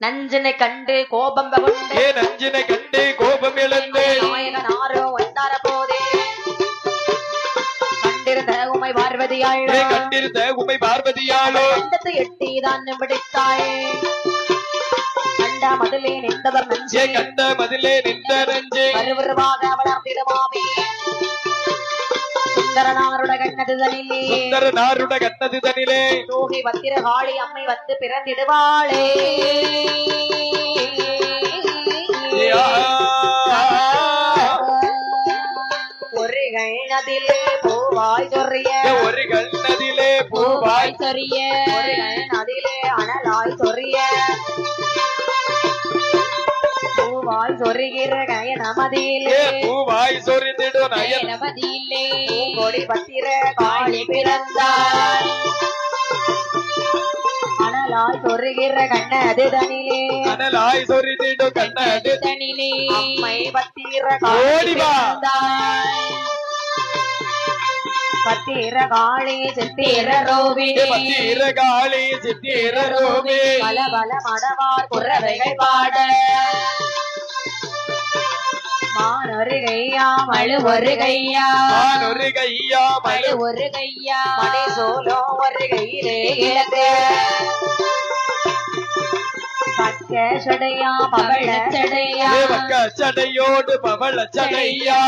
நஞ்சினை கண்டு கோபம் கொண்டு ஏ நஞ்சினை கண்டு கோபம் எழுந்து நாயகனாரோ வந்தார போதே. கண்டிருந்த உமை பார்வதியாள்? கண்டிருந்த உமை பார்வதியாளோ? கண்டத்தை எட்டி தான் பிடித்தாள் கண்ட மதிலே நின்றவர் நஞ்சே. கண்ட மதிலே நின்ற நஞ்சு? வருவருவாக வளர்த்திடுமாமே சுந்தரனாருட கண்ணதுதனிலே. சுந்தர நாருட கண்ணது தனிலே தூகி வத்திரகாளி அம்மை வந்து பிறந்திடுவாளே. கண்ணதிலே பூவாய் சொறிய. ஏ ஒரு கண்ணதிலே பூவாய். சொறிய ஒரு கண்ணதிலே அனலாய் சொறிய. பூவாய் சொருகிற கயனமதிலே ஏ பூவாய் சொரிந்திடு நயன். கயனமதிலே கொடி பத்திர காளி பிறந்தார். அனலாய் சொருகிற கண்ணது தனிலே அனலாய் சொரிந்திடு கண்ணது தனிலே அம்மை பத்திர காளி சித்திர ஏ ரோபிணி பத்திர காளி சித்திர ரோமே பல பல மடவார் குறவைகள் பாட. மானொரு கையா மழு ஒரு கையா நான் ஒரு கையா மழு ஒரு கையா மணி சோலோ ஒரு கையிலே இழந்து பக்க சடையா பவள சடையா ஏ வக்க சடையோடு பவள சடையா